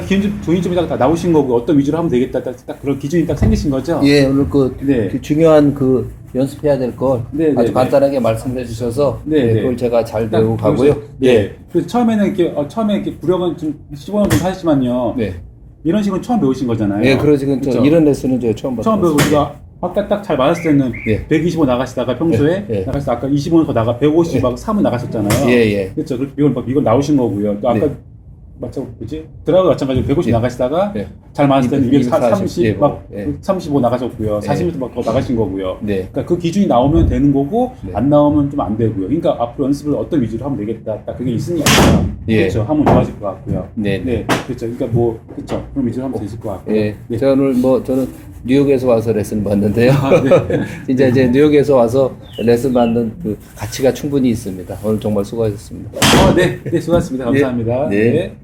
기준 조인 좀다 나오신 거고 어떤 위주로 하면 되겠다 딱, 딱 그런 기준이 딱 생기신 거죠? 예, 오늘 그, 네. 그 중요한 그 연습해야 될 걸 네, 네, 아주 네. 간단하게 말씀해 주셔서 네, 예, 네. 그걸 제가 잘 딱 배우고 가고요. 보여주세요. 예. 그래서 처음에는 이렇게 어, 처음에 이렇게 구력은 좀 15년 좀 하셨지만요. 네. 이런 식으로 처음 배우신 거잖아요. 예, 그러지 저 그쵸? 이런 레슨은 제가 처음 봤어요. 처음 배우고 우리가 아까 딱 잘 맞았을 때는 예. 125 나가시다가 평소에 예, 예. 나가실 때 아까 25는 더 나가 150막 3은 나가셨잖아요. 예, 예. 그렇죠. 그- 이걸 막 이걸 나오신 거고요. 또 아까 네. 마찬 뭐지 드라이브 마찬가지로 150 예. 나가시다가 예. 잘 맞았을 때는 240, 230, 예, 막 예. 35 나가셨고요. 예. 40m 막더 나가신 거고요. 네. 그러니까 그 기준이 나오면 되는 거고 네. 안 나오면 좀 안 되고요. 그러니까 앞으로 연습을 어떤 위주로 하면 되겠다. 딱 그게 있으니까 예. 그렇죠. 하면 좋아질 것 같고요. 네. 네, 그렇죠. 그러니까 뭐 그렇죠. 그런 위주로 하면 되실 것 같고요. 예. 네. 제가 오늘 뭐 저는 뉴욕에서 와서 레슨 받는데요. 아, 네. 진짜 이제 뉴욕에서 와서 레슨 받는 그 가치가 충분히 있습니다. 오늘 정말 수고하셨습니다. 아, 네, 네, 수고하셨습니다. 감사합니다. 네. 네.